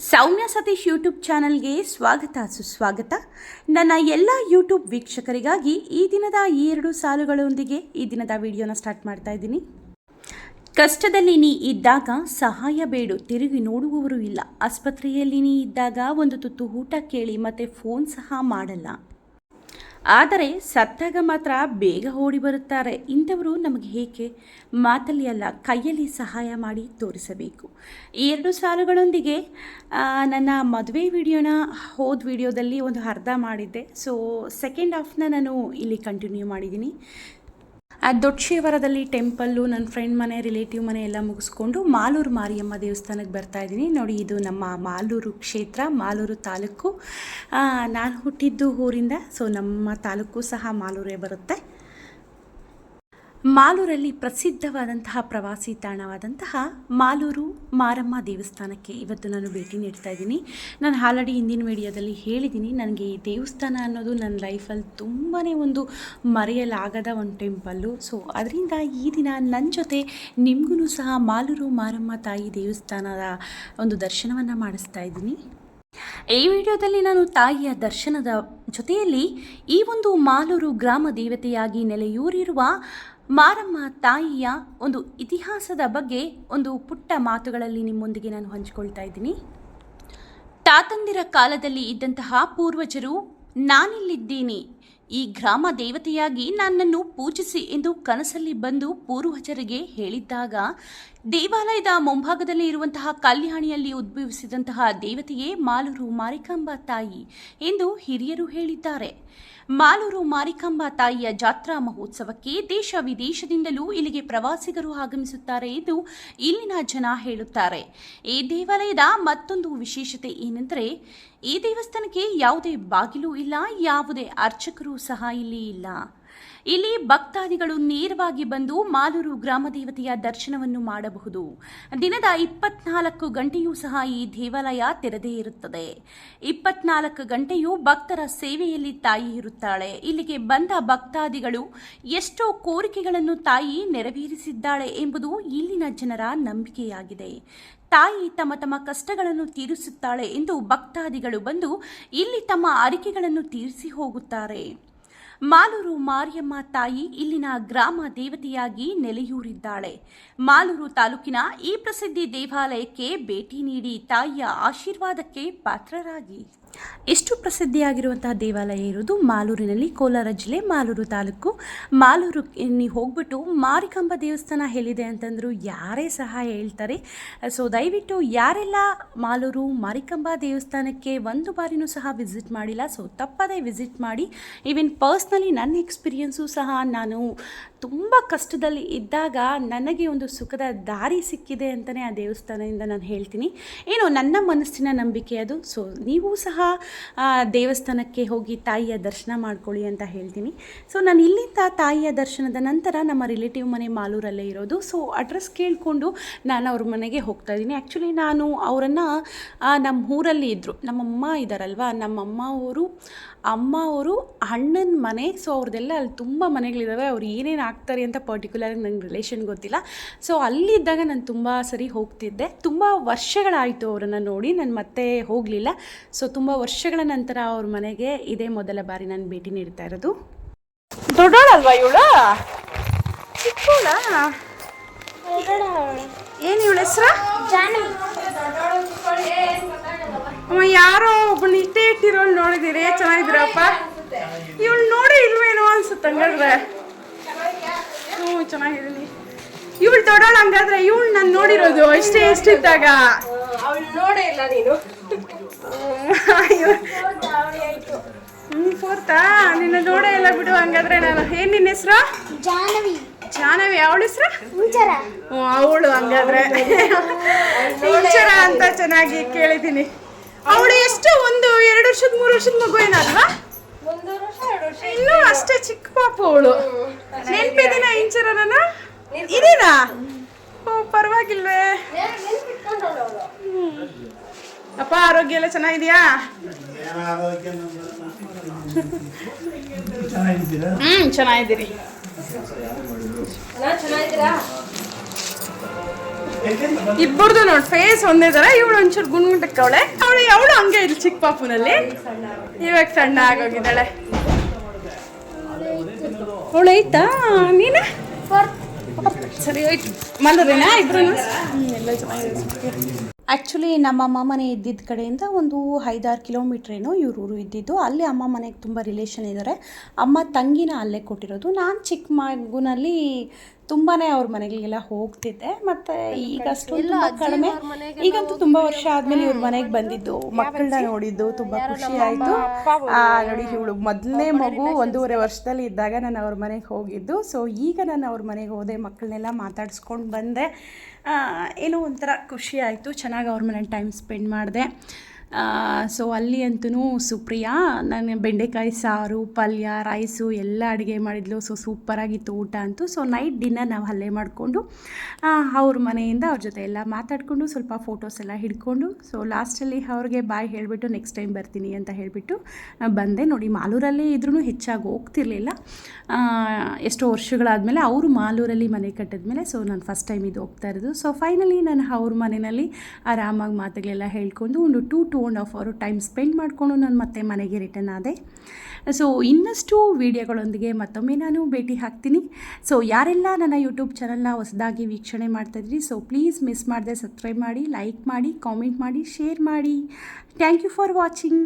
ಸೌಮ್ಯ Satish YouTube ಚಾನಲ್ಗೆ ಸ್ವಾಗತ ಸುಸ್ವಾಗತ. ನನ್ನ ಎಲ್ಲ ಯೂಟ್ಯೂಬ್ ವೀಕ್ಷಕರಿಗಾಗಿ ಈ ದಿನದ ಈ ಎರಡು ಸಾಲುಗಳೊಂದಿಗೆ ಈ ದಿನದ ವಿಡಿಯೋನ ಸ್ಟಾರ್ಟ್ ಮಾಡ್ತಾ ಇದ್ದೀನಿ. ಕಷ್ಟದಲ್ಲಿ ನೀ ಇದ್ದಾಗ ಸಹಾಯ ಬೇಡು, ತಿರುಗಿ ನೋಡುವವರು ಇಲ್ಲ. ಆಸ್ಪತ್ರೆಯಲ್ಲಿ ನೀ ಇದ್ದಾಗ ಒಂದು ತುತ್ತು ಊಟ ಕೇಳಿ ಮತ್ತೆ ಫೋನ್ ಸಹ ಮಾಡಲ್ಲ. ಆದರೆ ಸತ್ತಾಗ ಮಾತ್ರ ಬೇಗ ಓಡಿ ಬರುತ್ತಾರೆ. ಇಂಥವರು ನಮಗೆ ಹೇಗೆ ಮಾತಲ್ಲಿ ಅಲ್ಲ ಕೈಯಲ್ಲಿ ಸಹಾಯ ಮಾಡಿ ತೋರಿಸಬೇಕು. ಈ ಎರಡು ಸಾಲುಗಳೊಂದಿಗೆ ನನ್ನ ಮದುವೆ ವಿಡಿಯೋನ, ಹೋದ ವಿಡಿಯೋದಲ್ಲಿ ಒಂದು ಅರ್ಧ ಮಾಡಿದ್ದೆ. ಸೊ ಸೆಕೆಂಡ್ ಹಾಫ್ನ ನಾನು ಇಲ್ಲಿ ಕಂಟಿನ್ಯೂ ಮಾಡಿದ್ದೀನಿ. ಆ ದೊಡ್ಡಶೇವರದಲ್ಲಿ ಟೆಂಪಲ್ಲು ನನ್ನ ಫ್ರೆಂಡ್ ಮನೆ, ರಿಲೇಟಿವ್ ಮನೆ ಎಲ್ಲ ಮುಗಿಸ್ಕೊಂಡು ಮಾಲೂರು ಮಾರಿಯಮ್ಮ ದೇವಸ್ಥಾನಕ್ಕೆ ಬರ್ತಾ ಇದ್ದೀನಿ. ನೋಡಿ, ಇದು ನಮ್ಮ ಮಾಲೂರು ಕ್ಷೇತ್ರ, ಮಾಲೂರು ತಾಲೂಕು. ನಾನು ಹುಟ್ಟಿದ್ದು ಊರಿಂದ, ಸೊ ನಮ್ಮ ತಾಲೂಕು ಸಹ ಮಾಲೂರೇ ಬರುತ್ತೆ. ಮಾಲೂರಲ್ಲಿ ಪ್ರಸಿದ್ಧವಾದಂತಹ ಪ್ರವಾಸಿ ತಾಣವಾದಂತಹ ಮಾಲೂರು ಮಾರಮ್ಮ ದೇವಸ್ಥಾನಕ್ಕೆ ಇವತ್ತು ನಾನು ಭೇಟಿ ನೀಡ್ತಾ ಇದ್ದೀನಿ. ನಾನು ಆಲ್ರೆಡಿ ಹಿಂದಿನ ವಿಡಿಯೋದಲ್ಲಿ ಹೇಳಿದ್ದೀನಿ, ನನಗೆ ಈ ದೇವಸ್ಥಾನ ಅನ್ನೋದು ನನ್ನ ಲೈಫಲ್ಲಿ ತುಂಬಾ ಒಂದು ಮರೆಯಲಾಗದ ಒಂದು ಟೆಂಪಲ್ಲು. ಸೊ, ಅದರಿಂದ ಈ ದಿನ ನನ್ನ ಜೊತೆ ನಿಮಗೂ ಸಹ ಮಾಲೂರು ಮಾರಮ್ಮ ತಾಯಿ ದೇವಸ್ಥಾನದ ಒಂದು ದರ್ಶನವನ್ನು ಮಾಡಿಸ್ತಾ ಇದ್ದೀನಿ. ಈ ವಿಡಿಯೋದಲ್ಲಿ ನಾನು ತಾಯಿಯ ದರ್ಶನದ ಜೊತೆಯಲ್ಲಿ ಈ ಒಂದು ಮಾಲೂರು ಗ್ರಾಮ ದೇವತೆಯಾಗಿ ನೆಲೆಯೂರಿರುವ ಮಾರಮ್ಮ ತಾಯಿಯ ಒಂದು ಇತಿಹಾಸದ ಬಗ್ಗೆ ಒಂದು ಪುಟ್ಟ ಮಾತುಗಳಲ್ಲಿ ನಿಮ್ಮೊಂದಿಗೆ ನಾನು ಹಂಚಿಕೊಳ್ತಾ ಇದ್ದೀನಿ. ತಾತಂದಿರ ಕಾಲದಲ್ಲಿ ಇದ್ದಂತಹ ಪೂರ್ವಜರು, ನಾನಿಲ್ಲಿದ್ದೀನಿ. ಈ ಗ್ರಾಮ ದೇವತೆಯಾಗಿ ನನ್ನನ್ನು ಪೂಜಿಸಿ ಎಂದು ಕನಸಲ್ಲಿ ಬಂದು ಪೂರ್ವಜರಿಗೆ ಹೇಳಿದ್ದಾಗ, ದೇವಾಲಯದ ಮುಂಭಾಗದಲ್ಲಿ ಇರುವಂತಹ ಕಲ್ಯಾಣಿಯಲ್ಲಿ ಉದ್ಭವಿಸಿದಂತಹ ದೇವತೆಯೇ ಮಾಲೂರು ಮಾರಿಕಾಂಬಾ ತಾಯಿ ಎಂದು ಹಿರಿಯರು ಹೇಳಿದ್ದಾರೆ. ಮಾಲೂರು ಮಾರಿಕಾಂಬಾ ತಾಯಿಯ ಜಾತ್ರಾ ಮಹೋತ್ಸವಕ್ಕೆ ದೇಶ ವಿದೇಶದಿಂದಲೂ ಇಲ್ಲಿಗೆ ಪ್ರವಾಸಿಗರು ಆಗಮಿಸುತ್ತಾರೆ ಎಂದು ಇಲ್ಲಿನ ಜನ ಹೇಳುತ್ತಾರೆ. ಈ ದೇವಾಲಯದ ಮತ್ತೊಂದು ವಿಶೇಷತೆ ಏನೆಂದರೆ, ಈ ದೇವಸ್ಥಾನಕ್ಕೆ ಯಾವುದೇ ಬಾಗಿಲು ಇಲ್ಲ, ಯಾವುದೇ ಅರ್ಚಕರು ಸಹ ಇಲ್ಲಿ ಇಲ್ಲ. ಇಲ್ಲಿ ಭಕ್ತಾದಿಗಳು ನೇರವಾಗಿ ಬಂದು ಮಾಲೂರು ಗ್ರಾಮ ದೇವತೆಯ ದರ್ಶನವನ್ನು ಮಾಡಬಹುದು. ದಿನದ ಇಪ್ಪತ್ನಾಲ್ಕು ಗಂಟೆಯೂ ಸಹ ಈ ದೇವಾಲಯ ತೆರೆದೇ ಇರುತ್ತದೆ. ಇಪ್ಪತ್ನಾಲ್ಕು ಗಂಟೆಯೂ ಭಕ್ತರ ಸೇವೆಯಲ್ಲಿ ತಾಯಿ ಇರುತ್ತಾಳೆ. ಇಲ್ಲಿಗೆ ಬಂದ ಭಕ್ತಾದಿಗಳು ಎಷ್ಟೋ ಕೋರಿಕೆಗಳನ್ನು ತಾಯಿ ನೆರವೇರಿಸಿದ್ದಾಳೆ ಎಂಬುದು ಇಲ್ಲಿನ ಜನರ ನಂಬಿಕೆಯಾಗಿದೆ. ತಾಯಿ ತಮ್ಮ ತಮ್ಮ ಕಷ್ಟಗಳನ್ನು ತೀರಿಸುತ್ತಾಳೆ ಎಂದು ಭಕ್ತಾದಿಗಳು ಬಂದು ಇಲ್ಲಿ ತಮ್ಮ ಅರಿಕೆಗಳನ್ನು ತೀರಿಸಿ ಹೋಗುತ್ತಾರೆ. ಮಾಲೂರು ಮಾರಿಯಮ್ಮ ತಾಯಿ ಇಲ್ಲಿನ ಗ್ರಾಮ ದೇವತೆಯಾಗಿ ನೆಲೆಯೂರಿದ್ದಾಳೆ. ಮಾಲೂರು ತಾಲೂಕಿನ ಈ ಪ್ರಸಿದ್ಧಿ ದೇವಾಲಯಕ್ಕೆ ಭೇಟಿ ನೀಡಿ ತಾಯಿಯ ಆಶೀರ್ವಾದಕ್ಕೆ ಪಾತ್ರರಾಗಿ. ಎಷ್ಟು ಪ್ರಸಿದ್ಧಿಯಾಗಿರುವಂತಹ ದೇವಾಲಯ ಇರುವುದು? ಮಾಲೂರಿನಲ್ಲಿ ಕೋಲಾರ ಜಿಲ್ಲೆ ಮಾಲೂರು ತಾಲೂಕು. ಮಾಲೂರು ನೀವು ಹೋಗ್ಬಿಟ್ಟು ಮಾರಿಕಂಬ ದೇವಸ್ಥಾನ ಹೇಳಿದೆ ಅಂತಂದ್ರು ಯಾರೇ ಸಹ ಹೇಳ್ತಾರೆ. ಸೊ ದಯವಿಟ್ಟು ಯಾರೆಲ್ಲ ಮಾಲೂರು ಮಾರಿಕಂಬ ದೇವಸ್ಥಾನಕ್ಕೆ ಒಂದು ಬಾರಿನೂ ಸಹ ವಿಸಿಟ್ ಮಾಡಿಲ್ಲ. ಸೊ ತಪ್ಪದೇ ವಿಸಿಟ್ ಮಾಡಿ ಈವನ್ ಪರ್ಸ್ನಲಿ ನನ್ನ ಎಕ್ಸ್ಪೀರಿಯೆನ್ಸು ಸಹ ನಾನು ತುಂಬ ಕಷ್ಟದಲ್ಲಿ ಇದ್ದಾಗ ನನಗೆ ಒಂದು ಸುಖದ ದಾರಿ ಸಿಕ್ಕಿದೆ ಅಂತಲೇ ಆ ದೇವಸ್ಥಾನದಿಂದ ನಾನು ಹೇಳ್ತೀನಿ. ಏನು ನನ್ನ ಮನಸ್ಸಿನ ನಂಬಿಕೆ ಅದು. ಸೊ ನೀವು ಸಹ ದೇವಸ್ಥಾನಕ್ಕೆ ಹೋಗಿ ತಾಯಿಯ ದರ್ಶನ ಮಾಡ್ಕೊಳ್ಳಿ ಅಂತ ಹೇಳ್ತೀನಿ. ಸೊ ನಾನು ಇಲ್ಲಿಂದ ತಾಯಿಯ ದರ್ಶನದ ನಂತರ ನಮ್ಮ ರಿಲೇಟಿವ್ ಮನೆ ಮಾಲೂರಲ್ಲೇ ಇರೋದು. ಸೊ ಅಡ್ರೆಸ್ ಕೇಳಿಕೊಂಡು ನಾನು ಅವ್ರ ಮನೆಗೆ ಹೋಗ್ತಾ ಇದ್ದೀನಿ. ಆ್ಯಕ್ಚುಲಿ ನಾನು ಅವರನ್ನು ನಮ್ಮ ಊರಲ್ಲಿ ಇದ್ದರು ನಮ್ಮಮ್ಮ ಇದ್ದಾರಲ್ವ ನಮ್ಮಮ್ಮ ಅವರು, ಅಮ್ಮ ಅವರು, ಅಣ್ಣನ ಮನೆ ಸೊ ಅವ್ರದ್ದೆಲ್ಲ ಅಲ್ಲಿ ತುಂಬ ಮನೆಗಳಿದ್ದಾವೆ ಅವ್ರು ಏನೇನು ಆಗ್ತಾರೆ ಅಂತ ಪರ್ಟಿಕ್ಯುಲರ್ ನಂಗೆ ರಿಲೇಷನ್ ಗೊತ್ತಿಲ್ಲ. ಸೊ ಅಲ್ಲಿದ್ದಾಗ ನಾನು ತುಂಬ ಸರಿ ಹೋಗ್ತಿದ್ದೆ. ತುಂಬ ವರ್ಷಗಳಾಯಿತು ಅವರನ್ನು ನೋಡಿ. ನಾನು ಮತ್ತೆ ಹೋಗಲಿಲ್ಲ. ಸೊ ತುಂಬ ವರ್ಷಗಳ ನಂತರ ಅವ್ರ ಮನೆಗೆ ಇದೇ ಮೊದಲ ಬಾರಿ ನಾನು ಭೇಟಿ ನೀಡ್ತಾ ಇರೋದು. ದೊಡ್ಡೋಳಲ್ವಾ ಇವಳು? ಚಿಕ್ಕೋಳ ಏನು ಇವಳ ಹೆಸ್ರು? ಅಮ್ಮ ಯಾರೋ ಒಬ್ಬಳು ಇಷ್ಟೇ ಇಟ್ಟಿರೋಳು ನೋಡಿದಿರಿ. ಚೆನ್ನಾಗಿದ್ದೀರಪ್ಪ. ಇವಳು ಇಲ್ವೇನೋ ಅನ್ಸುತ್ತೆ ಹಂಗಾದ್ರೆ. ಹ್ಞೂ ಚೆನ್ನಾಗಿದ್ದೀನಿ. ಇವಳು ದೊಡ್ಡವಳು ಹಂಗಾದ್ರೆ ಇವಳು ನಾನು ನೋಡಿರೋದು ಇಷ್ಟೇ ಎಷ್ಟಿದ್ದಾಗ ಅವಳು ನೋಡೇ ಇಲ್ಲ ನೀನು. ಹ್ಞೂ ಫೋರ್ತಾ? ನಿನ್ನ ನೋಡೇ ಇಲ್ಲ ಬಿಡು ಹಂಗಾದ್ರೆ ನಾನು ಏನ್ ನಿನ್ನ ಹೆಸರು? ಜಾನವಿ ಜಾನವಿ ಅವಳ ಹೆಸ್ರು? ಅವಳು ಹಂಗಾದ್ರೆ. ಇಂಚರ ಅಂತ ಚೆನ್ನಾಗಿ ಕೇಳಿದ್ದೀನಿ. ಅವಳು ಎಷ್ಟು ಒಂದು ಎರಡು ವರ್ಷದ ಮೂರು ವರ್ಷದ ಮಗು ಏನಲ್ವಾ ಇನ್ನೂ ಅಷ್ಟೇ ಚಿಕ್ಕ ಪಾಪ ಅವಳು. ನೆನ್ಪಿದಿನ ಇಂಚರ ನಾನು ಇದೇನಾ? ಓ ಪರವಾಗಿಲ್ವೇ. ಅಪ್ಪ ಆರೋಗ್ಯ ಎಲ್ಲ ಚೆನ್ನಾಗಿದ್ಯಾ? ಹ್ಮ್ ಚೆನ್ನಾಗಿದ್ದೀರಾ? ಇಬ್ಬರದು ನೋಡಿ ಫೇಸ್ ಒಂದೇ ತರ. ಇವಳು ಒಂಚೂರು ಗುಂಡ್ಗುಂಟಕ್ಕವಳೆ ಅವಳು ಅವಳು ಹಂಗೆ ಇಲ್ಲಿ ಚಿಕ್ಕ ಪಾಪುನಲ್ಲಿ? ಇವಾಗ ಸಣ್ಣ ಆಗೋಗಿದ್ದಾಳೆ. ಅವಳು ಐತಾ? ನೀನ? ಸರಿ, ಹೋಯ್ತು. ಮಲರೇನಾ ಇಬ್ರು ಎಲ್ಲ ಚೆನ್ನಾಗಿದೆ ಆ್ಯಕ್ಚುಲಿ ನಮ್ಮ ಅಮ್ಮ ಮನೆ ಇದ್ದಿದ್ದ ಕಡೆಯಿಂದ ಒಂದು ಐದಾರು ಕಿಲೋಮೀಟ್ರ್ ಏನೋ ಇವ್ರ ಊರು ಇದ್ದಿದ್ದು. ಅಲ್ಲಿ ಅಮ್ಮ ಮನೆಗೆ ತುಂಬ ರಿಲೇಷನ್ ಇದ್ದಾರೆ ಅಮ್ಮ ತಂಗಿನ ಅಲ್ಲೇ ಕೊಟ್ಟಿರೋದು. ನಾನು ಚಿಕ್ಕ ಮಗುನಲ್ಲಿ ತುಂಬಾ ಅವ್ರ ಮನೆಗಳಿಗೆಲ್ಲ ಹೋಗ್ತಿದ್ದೆ. ಮತ್ತು ಈಗ ಅಷ್ಟೊಂದು ಕಡಿಮೆ. ಈಗಂತೂ ತುಂಬ ವರ್ಷ ಆದಮೇಲೆ ಇವ್ರ ಮನೆಗೆ ಬಂದಿದ್ದು. ಮಕ್ಕಳನ್ನ ನೋಡಿದ್ದು ತುಂಬ ಖುಷಿ ಆಯಿತು. ನೋಡಿ ಇವಳು ಮೊದಲನೇ ಮಗು ಒಂದೂವರೆ ವರ್ಷದಲ್ಲಿ ಇದ್ದಾಗ ನಾನು ಅವ್ರ ಮನೆಗೆ ಹೋಗಿದ್ದು. ಸೊ ಈಗ ನಾನು ಅವ್ರ ಮನೆಗೆ ಹೋದೆ ಮಕ್ಕಳನ್ನೆಲ್ಲ ಮಾತಾಡಿಸ್ಕೊಂಡು ಬಂದೆ. ಏನೋ ಒಂಥರ ಖುಷಿ ಆಯಿತು. ಚೆನ್ನಾಗಿ ಅವ್ರ ಮನೇಲಿ ಟೈಮ್ ಸ್ಪೆಂಡ್ ಮಾಡಿದೆ. ಸೊ ಅಲ್ಲಿ ಅಂತೂ ಸುಪ್ರಿಯಾ ನಾನು ಬೆಂಡೆಕಾಯಿ ಸಾರು, ಪಲ್ಯ ರೈಸು ಎಲ್ಲ ಅಡುಗೆ ಮಾಡಿದ್ಲು. ಸೊ ಸೂಪರಾಗಿತ್ತು ಊಟ ಅಂತೂ. ಸೊ ನೈಟ್ ಡಿನ್ನರ್ ನಾವು ಅಲ್ಲೇ ಮಾಡಿಕೊಂಡು ಅವ್ರ ಮನೆಯಿಂದ ಅವ್ರ ಜೊತೆ ಎಲ್ಲ ಮಾತಾಡಿಕೊಂಡು ಸ್ವಲ್ಪ ಫೋಟೋಸ್ ಎಲ್ಲ ಹಿಡ್ಕೊಂಡು ಸೊ ಲಾಸ್ಟಲ್ಲಿ ಅವ್ರಿಗೆ ಬಾಯ್ ಹೇಳಿಬಿಟ್ಟು ನೆಕ್ಸ್ಟ್ ಟೈಮ್ ಬರ್ತೀನಿ ಅಂತ ಹೇಳಿಬಿಟ್ಟು ಬಂದೆ. ನೋಡಿ ಮಾಲೂರಲ್ಲೇ ಇದ್ರೂ ಹೆಚ್ಚಾಗಿ ಹೋಗ್ತಿರ್ಲಿಲ್ಲ. ಎಷ್ಟೋ ವರ್ಷಗಳಾದಮೇಲೆ ಅವರು ಮಾಲೂರಲ್ಲಿ ಮನೆ ಕಟ್ಟಿದ್ಮೇಲೆ ಸೊ ನಾನು ಫಸ್ಟ್ ಟೈಮ್ ಇದು ಹೋಗ್ತಾ ಇರೋದು. ಸೊ ಫೈನಲಿ ನಾನು ಅವ್ರ ಮನೆಯಲ್ಲಿ ಆರಾಮಾಗಿ ಮಾತುಗಳೆಲ್ಲ ಹೇಳ್ಕೊಂಡು ಒಂದು ಟೂ ಟೂ ಆ್ಯಂಡ್ ಹಾಫ್ ಅವರು ಟೈಮ್ ಸ್ಪೆಂಡ್ ಮಾಡಿಕೊಂಡು ನಾನು ಮತ್ತೆ ಮನೆಗೆ ರಿಟರ್ನ್ ಆದೆ. ಸೊ ಇನ್ನಷ್ಟು ವೀಡಿಯೋಗಳೊಂದಿಗೆ ಮತ್ತೊಮ್ಮೆ ನಾನು ಭೇಟಿ ಹಾಕ್ತೀನಿ ಸೊ ಯಾರೆಲ್ಲ ನನ್ನ ಯೂಟ್ಯೂಬ್ ಚಾನಲ್ನ ಹೊಸದಾಗಿ ವೀಕ್ಷಣೆ ಮಾಡ್ತಾಯಿದ್ರಿ ಸೊ ಪ್ಲೀಸ್ ಮಿಸ್ ಮಾಡದೆ ಸಬ್ಸ್ಕ್ರೈಬ್ ಮಾಡಿ ಲೈಕ್ ಮಾಡಿ ಕಾಮೆಂಟ್ ಮಾಡಿ ಶೇರ್ ಮಾಡಿ. Thank you for watching